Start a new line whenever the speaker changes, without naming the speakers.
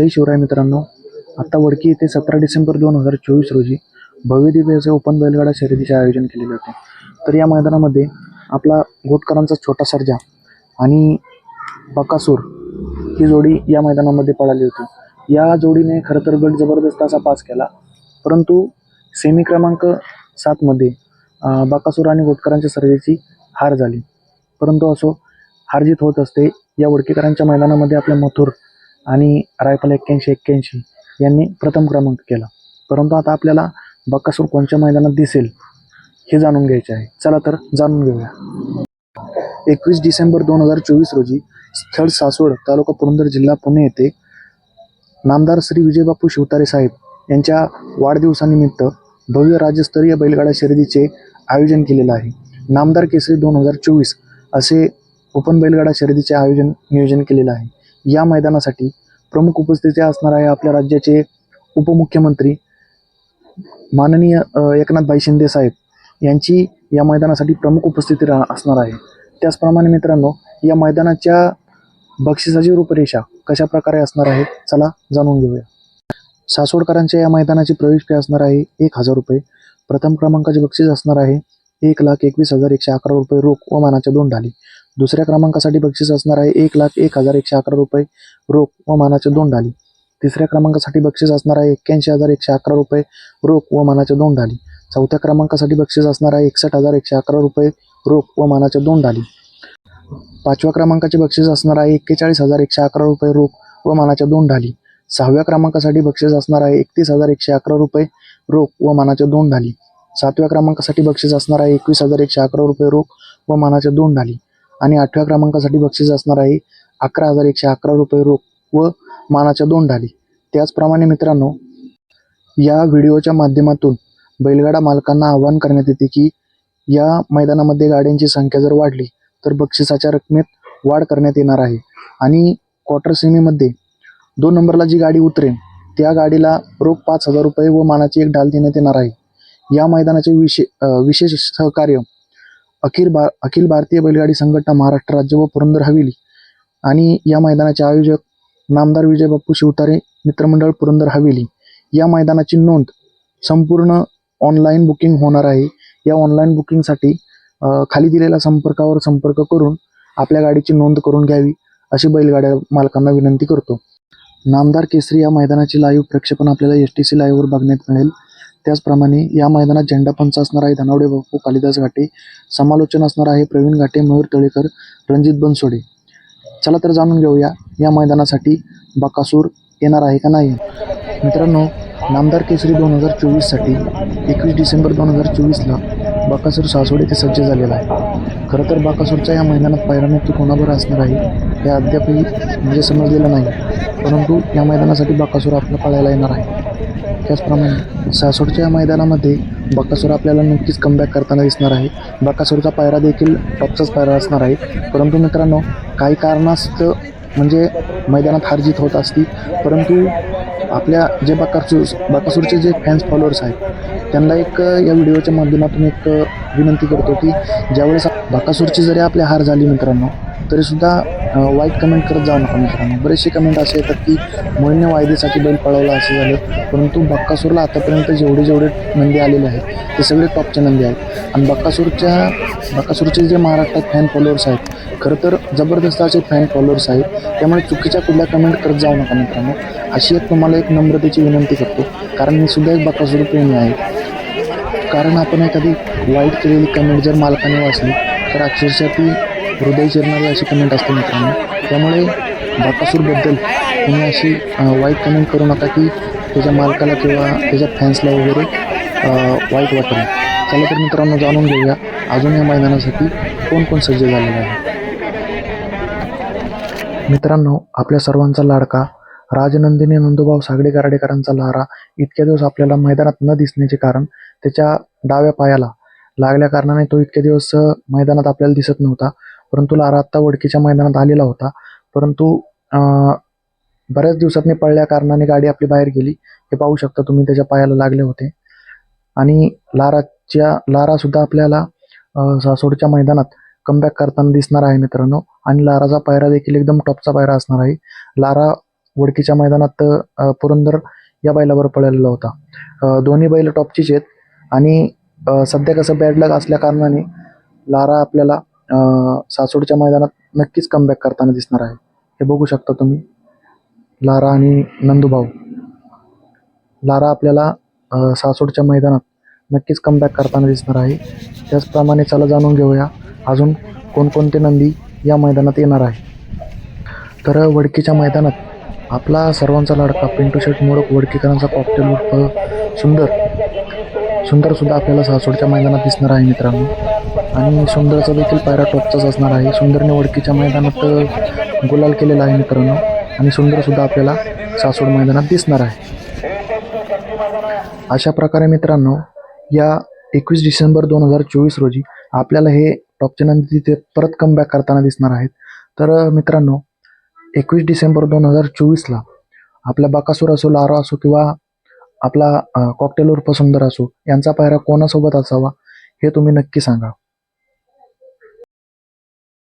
जय शिवराय मित्रांनो. आत्ता वडकी येथे सतरा डिसेंबर दोन हजार चोवीस रोजी भव्य दिव्य असे ओपन बैलगाडा शर्यतीचे आयोजन केलेले होते तर या मैदानामध्ये आपला घोटकरांचा छोटा सर्जा आणि बकासूर ही जोडी या मैदानामध्ये पळाली होती. या जोडीने खरं तर गट जबरदस्त असा पास केला. परंतु सेमी क्रमांक सातमध्ये बाकासूर बकासूर आणि गोटकरांच्या सर्जेची हार झाली. परंतु असो हारजीत होत असते. या वडकीकरांच्या मैदानामध्ये आपल्या मथुर आणि रायफल एक्क्याऐंशी एक्क्याऐंशी यांनी प्रथम क्रमांक केला. परंतु आता आपल्याला बक्कासूर कोणत्या मैदानात दिसेल हे जाणून घ्यायचे आहे. चला तर जाणून घेऊया. एकवीस डिसेंबर दोन हजार चोवीस रोजी स्थळ सासवड तालुका पुरंदर जिल्हा पुणे येथे नामदार श्री विजयबापू शिवतारे साहेब यांच्या वाढदिवसानिमित्त भव्य राज्यस्तरीय बैलगाडा शर्यतीचे आयोजन केलेलं आहे. नामदार केसरी दोन हजार चोवीस असे ओपन बैलगाडा शर्यतीचे आयोजन नियोजन केलेलं आहे. या मैदानासाठी प्रमुख उपस्थिती असणार आहे आपल्या राज्याचे उपमुख्यमंत्री माननीय एकनाथभाई शिंदे साहेब यांची या मैदानासाठी प्रमुख उपस्थिती रा असणार आहे. त्याचप्रमाणे मित्रांनो या मैदानाच्या बक्षिसाची रूपरेषा कशा प्रकारे असणार आहे चला जाणून घेऊया. सासवडकरांच्या या मैदानाची प्रवेश फी असणार आहे एक हजार रुपये. प्रथम क्रमांकाचे बक्षीस असणार आहे एक लाख एकवीस हजार एकशे अकरा रुपये रोख व मानाच्या दोन ढाली. दुसऱ्या क्रमांकासाठी बक्षीस असणार आहे एक लाख एक हजार एकशे अकरा रुपये. रोख व मानाचे दोन ढाली तिसऱ्या क्रमांकासाठी बक्षीस असणार आहे एक्क्याऐंशी हजार एकशे अकरा रुपये. रोख व मानाच्या दोन ढाली चौथ्या क्रमांकासाठी बक्षीस असणार आहे एकसष्ट हजार एकशे अकरा रुपये. रोख व मानाच्या दोन ढाली पाचव्या क्रमांकाचे बक्षीस असणार आहे एक्केचाळीस हजार एकशे अकरा रुपये. रोख व मानाच्या दोन ढाली सहाव्या क्रमांकासाठी बक्षीस असणार आहे एकतीस हजार एकशे अकरा रुपये. रोख व मानाच्या दोन ढाली सातव्या क्रमांकासाठी बक्षीस असणार आहे एकवीस हजार एकशे अकरा रुपये. रोख व मानाच्या दोन ढाली आणि आठव्या क्रमांकासाठी बक्षीस असणार आहे अकरा हजार एकशे अकरा रुपये रोख व मानाच्या दोन ढाली त्याचप्रमाणे मित्रांनो या व्हिडिओच्या माध्यमातून बैलगाडा मालकांना आवाहन करण्यात येते की या मैदानामध्ये गाड्यांची संख्या जर वाढली तर बक्षिसाच्या रकमेत वाढ करण्यात येणार आहे. आणि क्वार्टर सेमीमध्ये दोन नंबरला जी गाडी उतरेल त्या गाडीला रोख पाच हजार रुपये व मानाची एक ढाल देण्यात येणार आहे. या मैदानाचे विशे विशेष सहकार्य अखिल बा अखिल भारतीय बैलगाडी संघटना महाराष्ट्र राज्य व पुरंदर हवेली आणि या मैदानाचे आयोजक नामदार विजय बाप्पू शिवतारे मित्रमंडळ पुरंदर हवेली. या मैदानाची नोंद संपूर्ण ऑनलाईन बुकिंग होणार आहे. या ऑनलाईन बुकिंगसाठी खाली दिलेल्या संपर्कावर संपर्क करून आपल्या गाडीची नोंद करून घ्यावी अशी बैलगाड्या मालकांना विनंती करतो. नामदार केसरी या मैदानाची लाईव्ह प्रक्षेपण आपल्याला एस टी सी लाईव्हवर बघण्यात मिळेल. त्याचप्रमाणे या मैदानात झेंडा पंच असणार आहे धनावडे बापू कालिदास घाटे समालोचन असणार आहे प्रवीण घाटे मयूर तळेकर रणजित बनसोडे. चला तर जाणून घेऊया या मैदानासाठी बकासूर येणार आहे का नाही. मित्रांनो नामदार केसरी दोन हजार चोवीससाठी एकवीस डिसेंबर दोन हजार चोवीसला बाकासूर सासवड येथे सज्ज झालेला आहे. खरं तर बाकासूरच्या या मैदानात पायरा नक्की कोणाबरोबर असणार आहे हे अद्यापही म्हणजे समजलेलं नाही. परंतु या मैदानासाठी बाकासूर आपलं पळायला येणार आहे. त्याचप्रमाणे सासवडच्या या मैदानामध्ये बकासूर आपल्याला नक्कीच कमबॅक करताना दिसणार आहे. बकासूरचा पायरा देखील टॉपचाच पायरा असणार आहे. परंतु मित्रांनो काही कारणास्तव म्हणजे मैदानात हारजीत होत असती परंतु आपल्या जे बकासूर बकासूरचे जे फॅन्स फॉलोअर्स आहेत त्यांना एक या व्हिडिओच्या माध्यमातून एक विनंती करतो की ज्यावेळेस बकासूरची जरी आपली हार झाली मित्रांनो तरीसुद्धा वाईट कमेंट करत जाऊ नका मित्रांनो. बरेचसे कमेंट असे येतात की मोहिने वायदेसाठी बैल पळवला असं झालं. परंतु बक्कासूरला आतापर्यंत जेवढे जेवढे नंदी आलेले आहेत ते सगळे टॉपचे नंदी आहेत. आणि बक्कासूरच्या बक्कासूरचे जे महाराष्ट्रात फॅन फॉलोअर्स आहेत खरं तर जबरदस्त असे फॅन फॉलोअर्स आहेत. त्यामुळे चुकीच्या कुठल्या कमेंट करत जाऊ नका मित्रांनो. अशी एक तुम्हाला एक नम्रतेची विनंती करतो. कारण मी सुद्धा एक बक्कासूर प्रेमी आहे. कारण आपण एखादी वाईट केलेली कमेंट जर मालकाने वाचली तर अक्षरशः ती हृदय चिरणारी अशी कमेंट असते मित्रांनो. त्यामुळे बाकासूरबद्दल तुम्ही अशी वाईट कमेंट करू नका की त्याच्या मालकाला किंवा त्याच्या फॅन्सला वगैरे वाईट वाटेल. चला तर मित्रांनो जाणून घेऊया अजून या मैदानासाठी कोण कोण सज्ज झालेलं आहे. मित्रांनो आपल्या सर्वांचा लाडका राजनंदिनी नंदुभाऊ सागडे गारडेकरांचा लहारा इतक्या दिवस आपल्याला मैदानात न दिसण्याचे कारण त्याच्या डाव्या पायाला लागल्या कारणाने तो इतके दिवस मैदानात आपल्याला दिसत नव्हता. परंतु लारा आत्ता वडकीच्या मैदानात आलेला होता. परंतु बऱ्याच दिवसातनी पळल्या कारणाने गाडी आपली बाहेर गेली. हे पाहू शकता तुम्ही त्याच्या पायाला लागले होते. आणि लाराच्या लारासुद्धा आपल्याला सासोडच्या मैदानात कमबॅक करताना दिसणार आहे मित्रांनो. आणि लाराचा पायरा देखील एकदम टॉपचा पायरा असणार आहे. लारा वडकीच्या मैदानात पुरंदर या बैलावर पळलेला होता. दोन्ही बैल टॉपचीच आहेत. आणि सध्या कसं बॅड लक असल्या कारणाने लारा आपल्याला सासवडच्या मैदानात नक्कीच कमबॅक करताना दिसणार आहे. हे बघू शकता तुम्ही. लारा आणि नंदूभाऊ. लारा आपल्याला सासूडच्या सासवडच्या मैदानात नक्कीच कमबॅक करताना दिसणार आहे. त्याचप्रमाणे चला जाणून घेऊया. अजून कोणकोणते नंदी या मैदानात येणार आहे. तर वडकीच्या मैदानात आपला सर्वांचा लाडका पिंटू शेट मोडक वडकीकरांचा कॉकटेल उर्फ सुंदर. सुंदरसुद्धा आपल्याला सासवडच्या मैदानात दिसणार आहे मित्रांनो. आणि सुंदरचा देखील पायरा टॉपचाच असणार आहे. सुंदरने वडकीच्या मैदानात गुलाल केलेला आहे मित्रांनो. आणि सुंदरसुद्धा आपल्याला सासवड मैदानात दिसणार आहे. अशा प्रकारे मित्रांनो या एकवीस डिसेंबर दोन हजार चोवीस रोजी आपल्याला हे टॉपचे नंदी तिथे परत कमबॅक करताना दिसणार आहेत. तर मित्रांनो एकवीस डिसेंबर दोन हजार चोवीसला आपला बकासूर असो लारो असो किंवा आपला कॉकटेल उर्फ सुंदर असो यांचा पायरा कोणासोबत असावा हे तुम्ही नक्की सांगा.